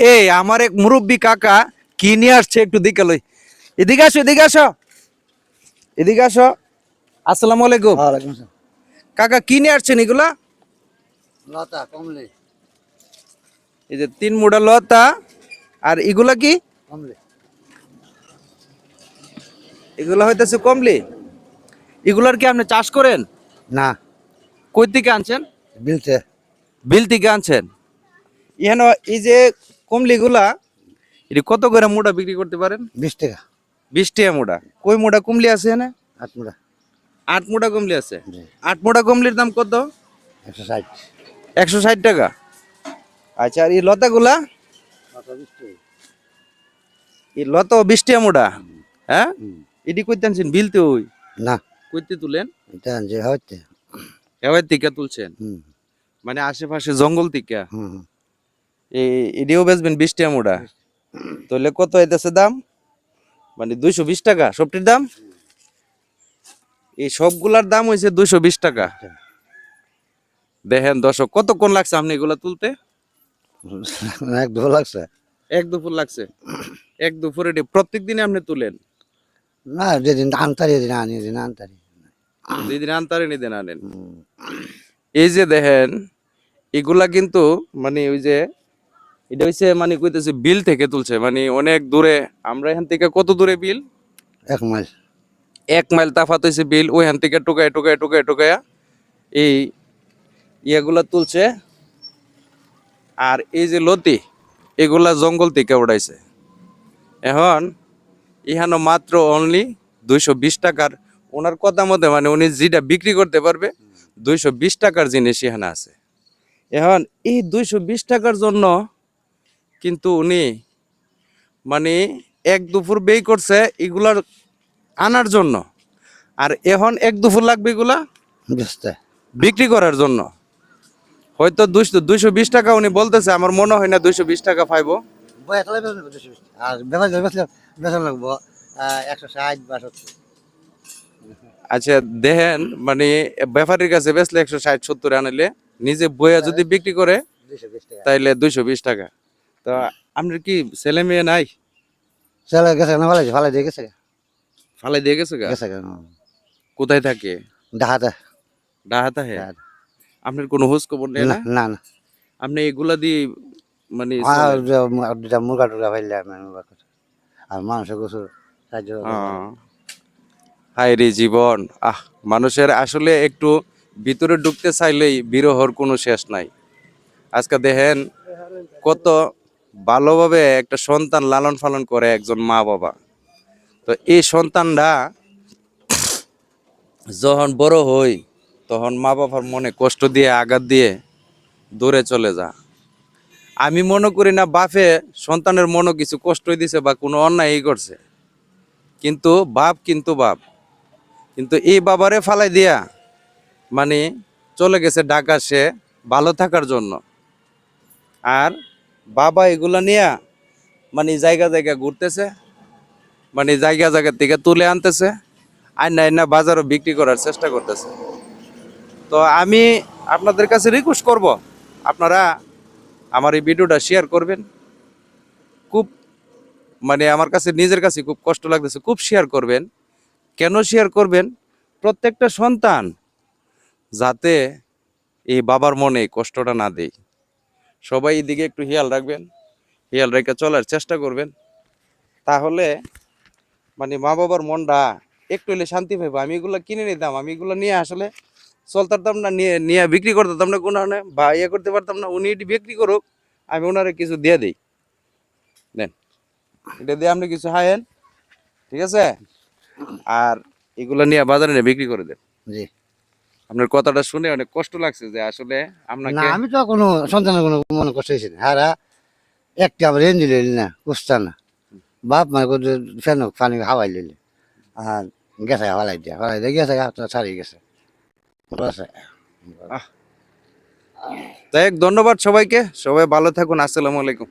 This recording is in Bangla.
এই আমার এক মুরব্বী কাকা কি নিয়ে আসছে একটু দিকে লই। এদিকে আসো এদিকে আসো। এদিকে আসো। আসসালামু আলাইকুম। কাকা কি নিয়ে আসছেন এগুলা? লতা কমলে। এই যে তিন মুড়া লতা আর এগুলা কি? কমলে। এগুলা হইতেছে কমলি। এগুলার কি আপনি চাষ করেন? না। কই থেকে আনছেন? বিলতে। বিল থেকে আনছেন। ইহেন এই যে কমলিগুলা এটি কত করে মুড়া বিক্রি করতে পারেন? বিশ টাকা। বিশ টাকা মুড়া কই মুড়া কমলি আছে আটমুড়া আট মুড়া কমলি আছে? আট মুড়া কমলির দাম কত? একশো ষাট। একশো ষাট টাকা। আচ্ছা আর এই লতাগুলা? এই লতা বিশ টাকা মুড়া হ্যাঁ? এটি কইতে আনছেন বিলতে ওই? না। কইতে তুলেন? এটা হচ্ছে হেওয়ার থেকে তুলছেন? হুম। মানে আশেপাশে জঙ্গল থেকে হুম। এটিও বেচবেন বিশ টাকা মুড়া। তাহলে কত হইতেছে দাম? মানে দুইশো বিশ টাকা সবটির দাম? এই সবগুলার দাম হয়েছে দুইশো বিশ টাকা। দেখেন দর্শক কতক্ষণ লাগছে আপনি এগুলা তুলতে? এক দু লাগছে। এক দুপুর লাগছে। এক দুপুরে প্রত্যেক দিনে আপনি তুলেন? না যেদিন আনতারি যেদিন আনি যেদিন আনতারি। দুই দিন আনতারে নিদেন আনেন। এই যে দেখেন এগুলা কিন্তু মানে ওই যে এটা হইছে মানে কইতেছে বিল থেকে তুলছে মানে অনেক দূরে আমরা এখান থেকে কত দূরে বিল? এক মাইল। এক মাইল তাফাত হয়েছে বিল ওইখান থেকে টোকায় টোকায় টোকায় টোকায়া এই ইয়েগুলা তুলছে। আর এই যে লতি এগুলা জঙ্গল থেকে উড়াইছে। এখন ইহানো মাত্র অনলি দুইশো বিশ টাকার ওনার কথা মতে মানে উনি যেটা বিক্রি করতে পারবে দুইশো বিশ টাকার জিনিস এখানে আছে। এখন এই দুইশো বিশ টাকার জন্য কিন্তু উনি মানে এক দুপুর ব্যয় করছে এগুলার আনার জন্য। আর এখন এক দুপুর লাগবে এগুলা বিক্রি করার জন্য। হয়তো দুইশো দুইশো বিশ টাকা উনি বলতেছে আমার মনে হয় না দুইশো বিশ টাকা পাইবো। বই দুশো আচ্ছা দেখেন মানে ব্যাপারীর কাছে বেচলে একশো ষাট সত্তর আনলে নিজে বইয়া যদি বিক্রি করে দুশো তাইলে দুইশো বিশ টাকা। তো আপনার কি ছেলে মেয়ে নাই? চলে গেছে না ভালো ভালো দিয়ে গেছে? ফালাই দিয়ে গেছে গা? গেছে কোথায় থাকে? ডাহাতে। ডাহাতা হে? আপনার কোনো হোজ খবর নেই না? না না। আপনি এগুলা দিয়ে মানে মুরগা টুরগা করে। আর মাংস গোসু সাহায্য হায় রে জীবন। আহ মানুষের আসলে একটু ভিতরে ঢুকতে চাইলেই বিরহর কোনো শেষ নাই। আজকে দেখেন কত ভালোভাবে একটা সন্তান লালন পালন করে একজন মা বাবা। তো এই সন্তানরা যখন বড় হই, তখন মা বাবার মনে কষ্ট দিয়ে, আঘাত দিয়ে দূরে চলে যা আমি মনে করি না বাপে সন্তানের মনে কিছু কষ্টই দিছে বা কোনো অন্যায় করছে। কিন্তু বাপ কিন্তু বাপ। কিন্তু এই বাবারে ফালাই দিয়া মানে চলে গেছে ঢাকা সে ভালো থাকার জন্য। আর বাবা এগুলা নিয়ে মানে জায়গা জায়গা ঘুরতেছে মানে জায়গা জায়গা থেকে তুলে আনতেছে, আইনা আইনা বাজারও বিক্রি করার চেষ্টা করতেছে। তো আমি আপনাদের কাছে রিকোয়েস্ট করব, আপনারা আমার এই ভিডিওটা শেয়ার করবেন। খুব মানে আমার কাছে, নিজের কাছে খুব কষ্ট লাগতেছে, খুব শেয়ার করবেন। কেন শেয়ার করবেন? প্রত্যেকটা সন্তান যাতে এই বাবার মনে কষ্টটা না দেয়। সবাই এদিকে একটু খেয়াল রাখবেন খেয়াল রেখে চলার চেষ্টা করবেন। তাহলে মানে মা বাবার মনটা একটু হলে শান্তি পাইবো। আমি এগুলো কিনে নিতাম, আমি এগুলো নিয়ে আসলে চলতাম না নিয়ে নিয়ে বিক্রি করতাম না, কোনো বা ইয়ে করতে পারতাম না, উনি এটি বিক্রি করুক, আমি ওনারে কিছু দিয়ে দিই। নেন এটা দিয়ে আপনি কিছু হায়েন, ঠিক আছে? আর এগুলো নিয়ে বাজারে নিয়ে বিক্রি করে দেন। জি। আপনার কথাটা শুনে অনেক কষ্ট লাগছে যে আসলে না আপনাকে আমি তো কোনো সন্তানের কোনো মনে কষ্ট হয়েছি না। হারা একটা আমার রেঞ্জি লইলি না কুস্তা না। বাপ মানে ফ্যান পানি হাওয়াই লইলি। আর গেছে হাওয়াই দিয়া হাওয়াই দিয়ে গেছে ছাড়িয়ে গেছে। হোক, ধন্যবাদ সবাইকে। সবাই ভালো থাকুন আসসালামু আলাইকুম।